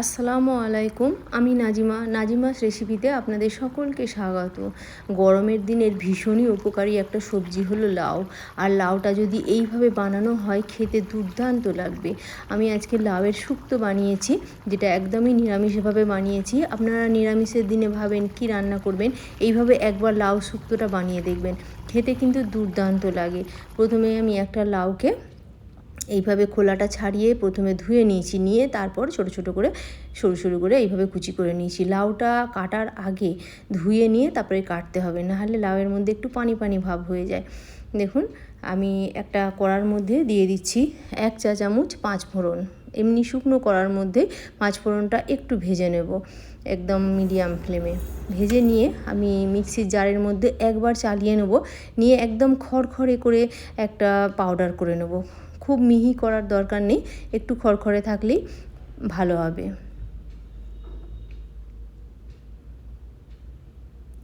আসসালামু আলাইকুম, আমি নাজিমা। নাজিমাস রেসিপিতে আপনাদের সকলকে স্বাগত। গরমের দিনের ভীষণই উপকারী একটা সবজি হলো লাউ। আর লাউটা যদি এইভাবে বানানো হয়, খেতে দুর্দান্ত লাগবে। আমি আজকে লাউয়ের শুক্তো বানিয়েছি, যেটা একদমই নিরামিষভাবে বানিয়েছি। আপনারা নিরামিষের দিনে ভাবেন কি রান্না করবেন, এইভাবে একবার লাউ শুক্তোটা বানিয়ে দেখবেন। খেতে কিন্তু দুর্দান্ত লাগে। প্রথমে আমি একটা লাউকে এইভাবে খোলাটা ছাড়িয়ে প্রথমে ধুয়ে নিয়েছি, নিয়ে তারপর ছোট ছোট করে সরু সরু করে এইভাবে কুচি করে নিয়েছি। লাউটা কাটার আগে ধুয়ে নিয়ে তারপরে কাটতে হবে, নাহলে লাউয়ের মধ্যে একটু পানি পানি ভাব হয়ে যায়। দেখুন, আমি একটা কড়ার মধ্যে দিয়ে দিচ্ছি এক চা চামচ পাঁচ ফোড়ন। এমনি শুকনো কড়ার মধ্যে পাঁচ ফোড়নটা একটু ভেজে নেব, একদম মিডিয়াম ফ্লেমে। ভেজে নিয়ে আমি মিক্সির জারের মধ্যে একবার চালিয়ে নেব, নিয়ে একদম খড়খড়ে করে একটা পাউডার করে নেব। খুব মিহি করার দরকার নেই, একটু খড়খড়ে থাকলেই ভালো হবে।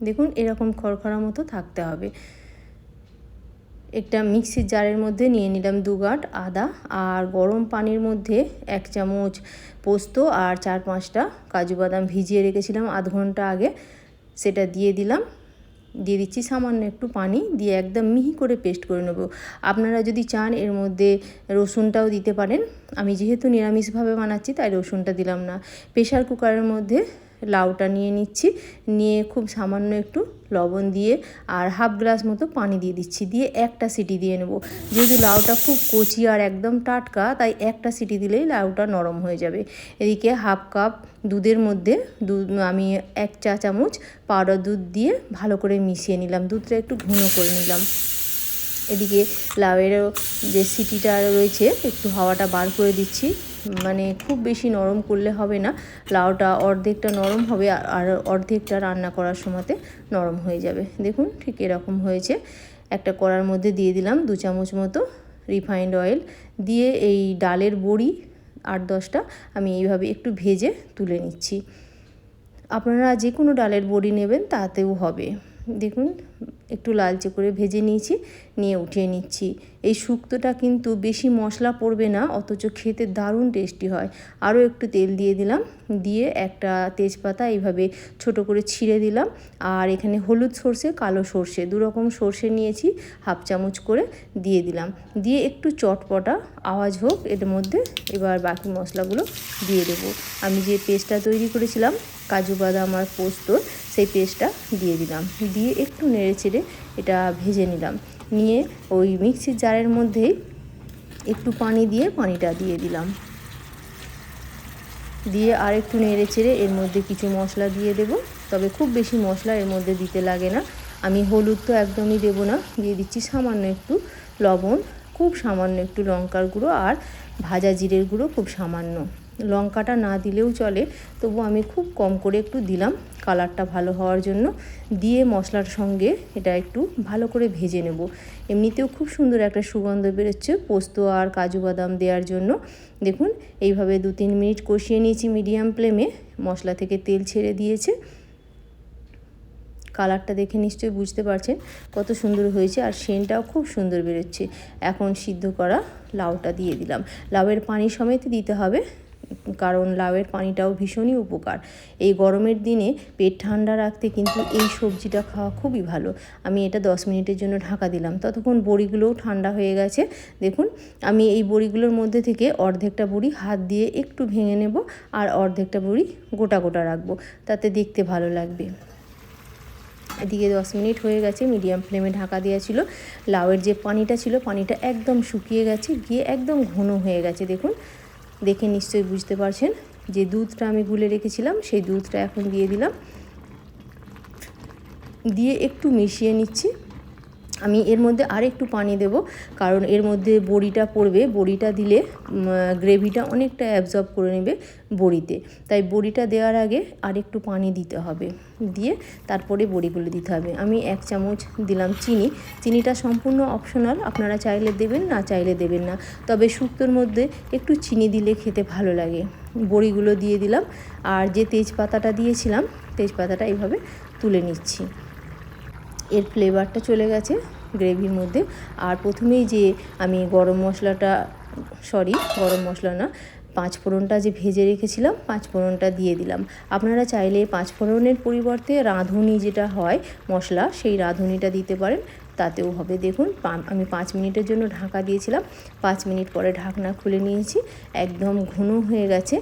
দেখুন, এরকম খড়খড়া মতো থাকতে হবে। একটা মিক্সির জারের মধ্যে নিয়ে নিলাম দু গাঁট আদা আর গরম পানির মধ্যে এক চামচ পোস্ত আর চার পাঁচটা কাজু বাদাম ভিজিয়ে রেখেছিলাম আধ ঘণ্টা আগে। সেটা দিয়ে দিলাম। দিয়ে দিচ্ছি সামান্য একটু পানি দিয়ে একদম মিহি করে পেস্ট করে নেব। আপনারা যদি চান এর মধ্যে রসুনটাও দিতে পারেন। আমি যেহেতু নিরামিষভাবে বানাচ্ছি তাই রসুনটা দিলাম না। প্রেশার কুকারের মধ্যে লাউটা নিয়ে নিচ্ছি। নিয়ে খুব সামান্য একটু লবণ দিয়ে আর হাফ গ্লাস মতো পানি দিয়ে দিচ্ছি। দিয়ে একটা সিটি দিয়ে নেব। যেহেতু লাউটা খুব কচি আর একদম টাটকা, তাই একটা সিটি দিলেই লাউটা নরম হয়ে যাবে। এদিকে হাফ কাপ দুধের মধ্যে দুধ আমি এক চা চামচ পাউডার দুধ দিয়ে ভালো করে মিশিয়ে নিলাম। দুধটা একটু ঘন করে নিলাম। এদিকে লাউয়েরও যে সিটিটা রয়েছে, একটু হাওয়াটা বার করে দিচ্ছি। মানে খুব বেশি নরম করলে হবে না। লাউটা অর্ধেকটা নরম হবে আর অর্ধেকটা রান্না করার সময়তে নরম হয়ে যাবে। দেখুন ঠিক এরকম হয়েছে। একটা কড়ার মধ্যে দিয়ে দিলাম দু চামচ মতো রিফাইন্ড অয়েল। দিয়ে এই ডালের বড়ি আট দশটা আমি এইভাবে একটু ভেজে তুলে নিচ্ছি। আপনারা যে কোনো ডালের বড়ি নেবেন, তাতেও হবে। দেখুন, একটু লালচে করে ভেজে নিয়েছি, নিয়ে উঠিয়ে নিচ্ছি। এই শুক্তোটা কিন্তু বেশি মশলা পড়বে না, অথচ খেতে দারুণ টেস্টি হয়। আরও একটু তেল দিয়ে দিলাম, দিয়ে একটা তেজপাতা এইভাবে ছোট করে ছিঁড়ে দিলাম। আর এখানে হলুদ সর্ষে, কালো সর্ষে দুরকম সর্ষে নিয়েছি, হাফ চামচ করে দিয়ে দিলাম। দিয়ে একটু চটপটা আওয়াজ হোক, এর মধ্যে এবার বাকি মশলাগুলো দিয়ে দেবো। আমি যে পেস্টটা তৈরি করেছিলাম, কাজু বাদাম আর পোস্তর সেই পেস্টটা দিয়ে দিলাম। দিয়ে একটু নেড়ে চেড়ে এটা ভেজে নিলাম। নিয়ে ওই মিক্সির জারের মধ্যেই একটু পানি দিয়ে পানিটা দিয়ে দিলাম। দিয়ে আর একটু নেড়ে চেড়ে এর মধ্যে কিছু মশলা দিয়ে দেব। তবে খুব বেশি মশলা এর মধ্যে দিতে লাগে না। আমি হলুদ তো একদমই দেবো না। দিয়ে দিচ্ছি সামান্য একটু লবণ, খুব সামান্য একটু লঙ্কার গুঁড়ো আর ভাজা জিরের গুঁড়ো খুব সামান্য। লঙ্কাটা না দিলেও চলে, তবু আমি খুব কম করে একটু দিলাম কালারটা ভালো হওয়ার জন্য। দিয়ে মশলার সঙ্গে এটা একটু ভালো করে ভেজে নেব। এমনিতেও খুব সুন্দর একটা সুগন্ধ বেরোচ্ছে পোস্ত আর কাজু বাদাম দেওয়ার জন্য। দেখুন, এইভাবে দু তিন মিনিট কষিয়ে নিয়েছি মিডিয়াম ফ্লেমে, মশলা থেকে তেল ছেড়ে দিয়েছে। কালারটা দেখে নিশ্চয়ই বুঝতে পারছেন কত সুন্দর হয়েছে আর সেনটাও খুব সুন্দর বেরোচ্ছে। এখন সিদ্ধ করা লাউটা দিয়ে দিলাম। লাউয়ের পানি সমেত দিতে হবে। কারণ লাউয়ের পানিটাও ভীষণই উপকার। এই গরমের দিনে পেট ঠান্ডা রাখতে কিন্তু এই সবজিটা খাওয়া খুবই ভালো। আমি এটা দশ মিনিটের জন্য ঢাকা দিলাম। ততক্ষণ বড়িগুলোও ঠান্ডা হয়ে গেছে। দেখুন, আমি এই বড়িগুলোর মধ্যে থেকে অর্ধেকটা বড়ি হাত দিয়ে একটু ভেঙে নেব আর অর্ধেকটা বড়ি গোটা গোটা রাখব। তাতে দেখতে ভালো লাগবে। এদিকে দশ মিনিট হয়ে গেছে, মিডিয়াম ফ্লেমে ঢাকা দেওয়া ছিল। লাউয়ের যে পানিটা ছিল, পানিটা একদম শুকিয়ে গেছে, গিয়ে একদম ঘন হয়ে গেছে। দেখুন দেখে নিশ্চয়ই বুঝতে পারছেন যে দুধটা আমি গুলে রেখেছিলাম, সেই দুধটা এখন দিয়ে দিলাম। দিয়ে একটু মিশিয়ে নিচ্ছি। আমি এর মধ্যে আর একটু পানি দেব, কারণ এর মধ্যে বড়িটা পড়বে। বড়িটা দিলে গ্রেভিটা অনেকটা অ্যাবজর্ব করে নেবে বড়িতে। তাই বড়িটা দেওয়ার আগে আর একটু পানি দিতে হবে। দিয়ে তারপরে বড়িগুলো দিতে হবে। আমি এক চামচ দিলাম চিনি। চিনিটা সম্পূর্ণ অপশনাল আপনারা চাইলে দেবেন, না চাইলে দেবেন না। তবে শুক্তোর মধ্যে একটু চিনি দিলে খেতে ভালো লাগে। বড়িগুলো দিয়ে দিলাম। আর যে তেজপাতাটা দিয়েছিলাম, তেজপাতাটা এইভাবে তুলে নিচ্ছি। এর ফ্লেভারটা চলে গেছে গ্রেভির মধ্যে। আর প্রথমেই যে আমি গরম মশলাটা সরি গরম মশলা না, পাঁচ ফোড়নটা যে ভেজে রেখেছিলাম, পাঁচ ফোড়নটা দিয়ে দিলাম। আপনারা চাইলে পাঁচ ফোড়নের পরিবর্তে রাঁধুনি যেটা হয় মশলা, সেই রাঁধুনিটা দিতে পারেন। তাতেও হবে। দেখুন আমি পাঁচ মিনিটের জন্য ঢাকা দিয়েছিলাম। পাঁচ মিনিট পরে ঢাকনা খুলে নিয়েছি। একদম ঘন হয়ে গেছে।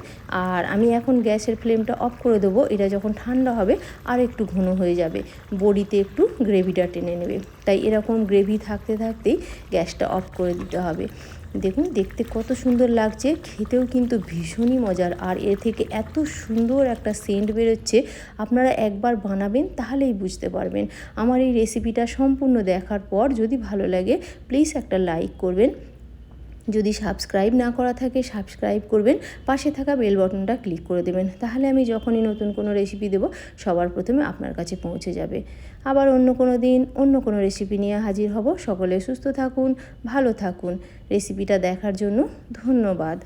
আর আমি এখন গ্যাসের ফ্লেমটা অফ করে দেবো। এটা যখন ঠান্ডা হবে, আর একটু ঘন হয়ে যাবে। বড়িতে একটু গ্রেভিটা টেনে নেবে। তাই এরকম গ্রেভি থাকতে থাকতেই গ্যাসটা অফ করে দিতে হবে। দেখুন, দেখতে কত সুন্দর লাগছে, খেতেও কিন্তু ভীষণই মজার। আর এর থেকে এত সুন্দর একটা সেন্ট বেরোচ্ছে, আপনারা একবার বানাবেন তাহলেই বুঝতে পারবেন। আমার এই রেসিপিটা সম্পূর্ণ দেখার পর যদি ভালো লাগে প্লিজ একটা লাইক করবেন। যদি সাবস্ক্রাইব না করা থাকে, সাবস্ক্রাইব করবেন, পাশে থাকা বেল বটনটা ক্লিক করে দেবেন। তাহলে আমি যখনই নতুন কোনো রেসিপি দেব, সবার প্রথমে আপনার কাছে পৌঁছে যাবে। আবার অন্য কোনো দিন, অন্য কোনো রেসিপি নিয়ে হাজির হব। সকলে সুস্থ থাকুন, ভালো থাকুন। রেসিপিটা দেখার জন্য ধন্যবাদ।